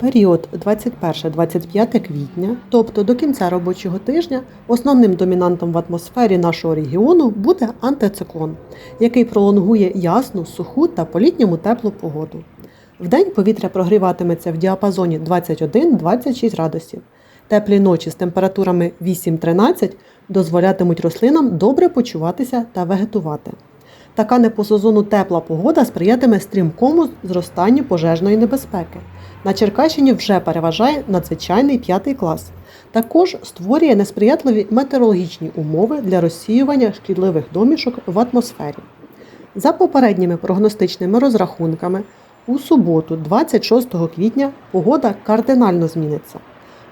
Період 21-25 квітня, тобто до кінця робочого тижня, основним домінантом в атмосфері нашого регіону буде антициклон, який пролонгує ясну, суху та по-літньому теплу погоду. Вдень повітря прогріватиметься в діапазоні 21-26 градусів. Теплі ночі з температурами 8-13 дозволятимуть рослинам добре почуватися та вегетувати. Така не по сезону тепла погода сприятиме стрімкому зростанню пожежної небезпеки. На Черкащині вже переважає надзвичайний п'ятий клас. Також створює несприятливі метеорологічні умови для розсіювання шкідливих домішок в атмосфері. За попередніми прогностичними розрахунками, у суботу, 26 квітня, погода кардинально зміниться.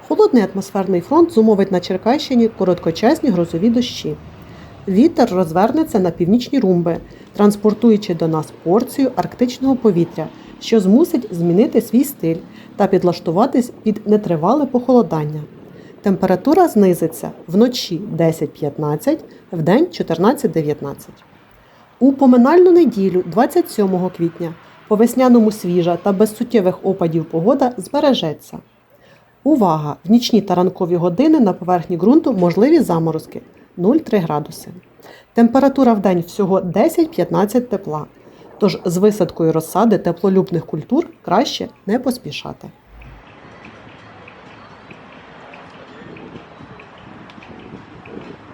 Холодний атмосферний фронт зумовить на Черкащині короткочасні грозові дощі. Вітер розвернеться на північні румби, транспортуючи до нас порцію арктичного повітря, що змусить змінити свій стиль та підлаштуватись під нетривале похолодання. Температура знизиться вночі 10-15, вдень 14-19. У поминальну неділю, 27 квітня, по весняному свіжа та без суттєвих опадів погода збережеться. Увага! В нічні та ранкові години на поверхні ґрунту можливі заморозки 0,3 градуси. Температура в день всього 10-15 тепла. Тож з висадкою розсади теплолюбних культур краще не поспішати.